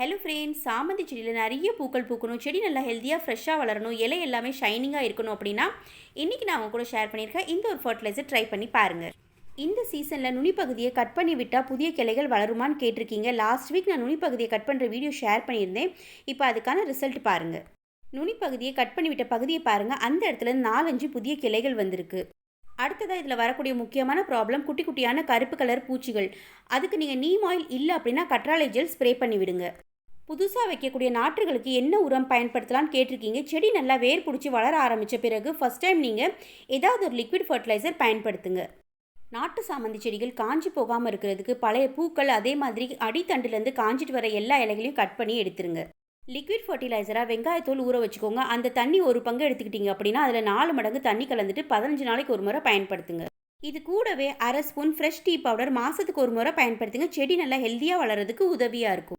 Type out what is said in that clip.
Hello friends சாமந்தி செடியில் நிறைய பூக்கள் பூக்கணும். செடி நல்லா ஹெல்த்தியாக ஃப்ரெஷ்ஷாக வளரணும். இலை எல்லாமே ஷைனிங்காக இருக்கணும் அப்படின்னா இன்றைக்கி நான் உங்கள் கூட ஷேர் பண்ணியிருக்கேன் இந்த ஒரு ஃபர்டிலைசர் ட்ரை பண்ணி பாருங்கள் இந்த சீசனில் நுனிப்பகுதியை கட் பண்ணி விட்டால் புதிய கிளைகள் வளருமான்னு கேட்டிருக்கீங்க. லாஸ்ட் வீக் நான் நுனிப்பகுதியை கட் பண்ணுற வீடியோ ஷேர் பண்ணியிருந்தேன். இப்போ அதுக்கான ரிசல்ட் பாருங்கள் நுனிப்பகுதியை கட் பண்ணி விட்ட பகுதியை பாருங்கள் அந்த இடத்துல நாலஞ்சு புதிய கிளைகள் வந்திருக்கு. அடுத்ததாக இதில் வரக்கூடிய முக்கியமான ப்ராப்ளம் குட்டி குட்டியான கருப்பு கலர் பூச்சிகள். அதுக்கு நீங்கள் நீம் ஆயில் இல்லை அப்படின்னா கற்றாழை ஜெல் ஸ்ப்ரே பண்ணி விடுங்க. புதுசாக வைக்கக்கூடிய நாற்றுகளுக்கு என்ன உரம் பயன்படுத்தலாம்னு கேட்டிருக்கீங்க. செடி நல்லா வேர் பிடிச்சி வளர ஆரம்பித்த பிறகு ஃபஸ்ட் டைம் நீங்கள் ஏதாவது ஒரு லிக்விட் ஃபர்டிலைசர் பயன்படுத்துங்க. நாட்டு சாமந்தி செடிகள் காஞ்சி போகாமல் இருக்கிறதுக்கு பழைய பூக்கள் அதே மாதிரி அடித்தண்டுலேருந்து காஞ்சிட்டு வர எல்லா இலைகளையும் கட் பண்ணி எடுத்துருங்க. லிக்விட் ஃபர்டிலைசராக வெங்காயத்தோல் ஊற வச்சுக்கோங்க. அந்த தண்ணி ஒரு பங்கு எடுத்துக்கிட்டீங்க அப்படின்னா அதில் நாலு மடங்கு தண்ணி கலந்துட்டு பதினஞ்சு நாளைக்கு ஒரு முறை பயன்படுத்துங்க. இது கூடவே அரை ஸ்பூன் ஃப்ரெஷ் டீ பவுடர் மாதத்துக்கு ஒரு முறை பயன்படுத்துங்க. செடி நல்லா ஹெல்த்தியாக வளர்கிறதுக்கு உதவியாக இருக்கும்.